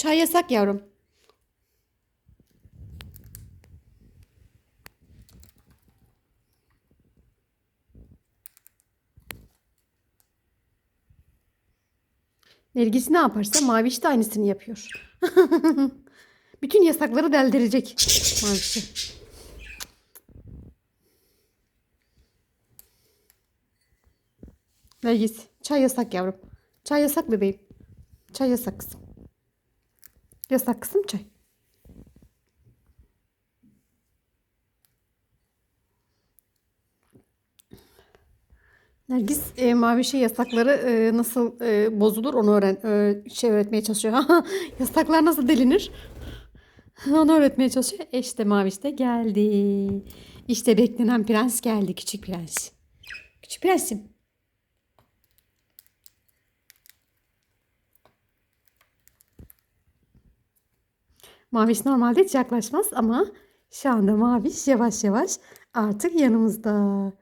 Çay yasak yavrum. Nergis ne yaparsa Maviş de aynısını yapıyor. Bütün yasakları deldirecek Maviş'i. Nergis çay yasak yavrum. Çay yasak bebeğim. Çay yasak kızım. Yasak kızım çay. Nergis e, mavi şey yasakları e, nasıl e, bozulur onu öğren e, şey öğretmeye çalışıyor. Yasaklar nasıl delinir? Onu öğretmeye çalışıyor. E işte Maviş de geldi. İşte beklenen prens geldi. Küçük prens. Küçük prensim. Maviş normalde hiç yaklaşmaz ama şu anda Maviş yavaş yavaş artık yanımızda.